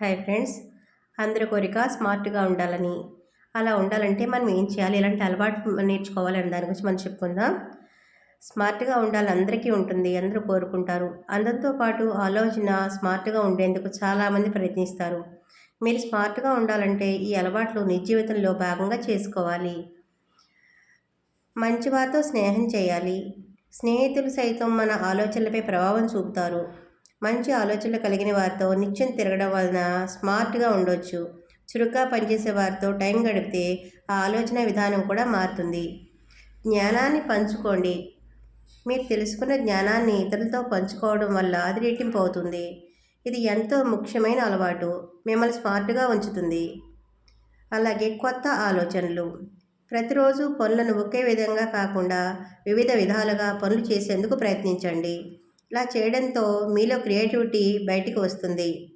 Hi friends. అందరి కోరిక స్మార్ట్గా ఉండాలని. అలా ఉండాలంటే మనం ఏం చేయాలి? ఇలాంటి అలవాటు నేర్చుకోవాలని దాని గురించి మనం చెప్పుకుందాం. స్మార్ట్గా ఉండాలి అందరికీ ఉంటుంది. అందరూ కోరుకుంటారు. అందరితో పాటు ఆలోచన స్మార్ట్గా ఉండేందుకు చాలామంది ప్రయత్నిస్తారు. మీరు స్మార్ట్గా ఉండాలంటే ఈ అలవాట్లు నిజ జీవితంలో భాగంగా చేసుకోవాలి. మంచివారితో స్నేహం చేయాలి. స్నేహితులు సైతం మన ఆలోచనలపై ప్రభావం చూపుతారు. మంచి ఆలోచనలు కలిగిన వారితో నిత్యం తిరగడం వలన స్మార్ట్గా ఉండొచ్చు. చురుగ్గా పనిచేసే వారితో టైం గడిపితే ఆ ఆలోచన విధానం కూడా మారుతుంది. జ్ఞానాన్ని పంచుకోండి. మీరు తెలుసుకున్న జ్ఞానాన్ని ఇతరులతో పంచుకోవడం వల్ల అది రెట్టింపు అవుతుంది. ఇది ఎంతో ముఖ్యమైన అలవాటు. మిమ్మల్ని స్మార్ట్గా ఉంచుతుంది. అలాగే కొత్త ఆలోచనలు. ప్రతిరోజు పనులను ఒకే విధంగా కాకుండా వివిధ విధాలుగా పనులు చేసేందుకు ప్రయత్నించండి. ఇలా చేయడంతో మీలో క్రియేటివిటీ బయటికి వస్తుంది.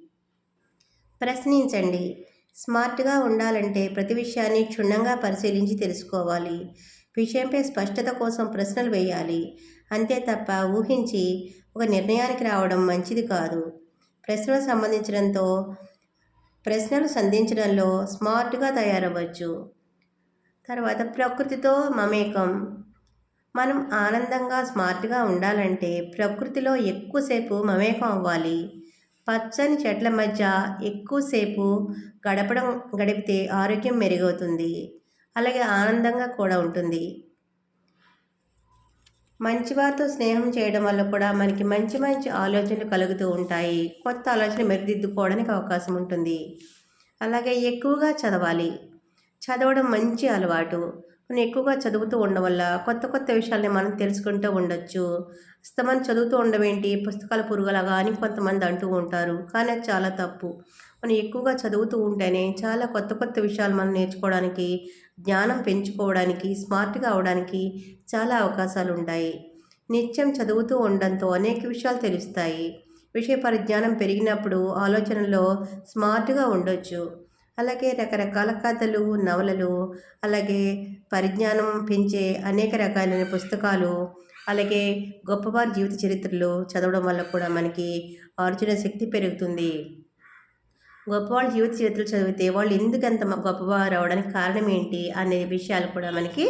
ప్రశ్నించండి. స్మార్ట్గా ఉండాలంటే ప్రతి విషయాన్ని క్షుణ్ణంగా పరిశీలించి తెలుసుకోవాలి. విషయంపై స్పష్టత కోసం ప్రశ్నలు వేయాలి. అంతే తప్ప ఊహించి ఒక నిర్ణయానికి రావడం మంచిది కాదు. ప్రశ్నలు సంబంధించడంతో ప్రశ్నలు సంధించడంలో స్మార్ట్గా తయారవ్వచ్చు. తర్వాత ప్రకృతితో మమేకం. మనం ఆనందంగా స్మార్ట్గా ఉండాలంటే ప్రకృతిలో ఎక్కువసేపు మమేకం అవ్వాలి. పచ్చని చెట్ల మధ్య ఎక్కువసేపు గడపడం గడిపితే ఆరోగ్యం మెరుగవుతుంది. అలాగే ఆనందంగా కూడా ఉంటుంది. మంచివారితో స్నేహం చేయడం వల్ల కూడా మనకి మంచి మంచి ఆలోచనలు కలుగుతూ ఉంటాయి. కొత్త ఆలోచన మెరుగుదిద్దుకోవడానికి అవకాశం ఉంటుంది. అలాగే ఎక్కువగా చదవాలి. చదవడం మంచి అలవాటు. మనం ఎక్కువగా చదువుతూ ఉండడం వల్ల కొత్త కొత్త విషయాల్ని మనం తెలుసుకుంటూ ఉండొచ్చు. అస్తమానం చదువుతూ ఉండడం ఏంటి? పుస్తకాల పురుగులాగా అని కొంతమంది అంటూ ఉంటారు. కానీ అది చాలా తప్పు. మనం ఎక్కువగా చదువుతూ ఉంటేనే చాలా కొత్త కొత్త విషయాలు మనం నేర్చుకోవడానికి జ్ఞానం పెంచుకోవడానికి స్మార్ట్గా అవడానికి చాలా అవకాశాలు ఉంటాయి. నిత్యం చదువుతూ ఉండడంతో అనేక విషయాలు తెలుస్తాయి. విషయ పరిజ్ఞానం పెరిగినప్పుడు ఆలోచనలో స్మార్ట్గా ఉండొచ్చు. అలాగే రకరకాల కథలు నవలలు అలాగే పరిజ్ఞానం పెంచే అనేక రకాలైన పుస్తకాలు అలాగే గొప్పవారి జీవిత చరిత్రలు చదవడం వల్ల కూడా మనకి ఆర్జన శక్తి పెరుగుతుంది. గొప్పవాళ్ళ జీవిత చరిత్రలు చదివితే వాళ్ళు ఎందుకు అంత గొప్పవారు అవడానికి కారణం ఏంటి అనే విషయాలు కూడా మనకి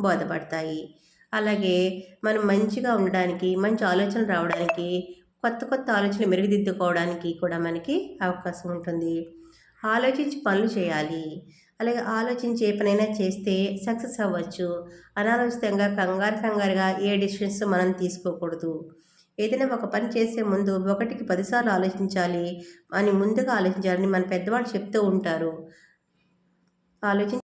బోధపడతాయి. అలాగే మనం మంచిగా ఉండడానికి మంచి ఆలోచనలు రావడానికి కొత్త కొత్త ఆలోచనలు మెరుగుదిద్దుకోవడానికి కూడా మనకి అవకాశం ఉంటుంది. ఆలోచించి పనులు చేయాలి. అలాగే ఆలోచించి ఏ పనైనా చేస్తే సక్సెస్ అవ్వచ్చు. అనాలోచితంగా కంగారు కంగారుగా ఏ డిసిషన్స్ మనం తీసుకోకూడదు. ఏదైనా ఒక పని చేసే ముందు ఒకటికి పదిసార్లు ఆలోచించాలి. అని ముందుగా ఆలోచించాలని మన పెద్దవాళ్ళు చెప్తూ ఉంటారు. ఆలోచించి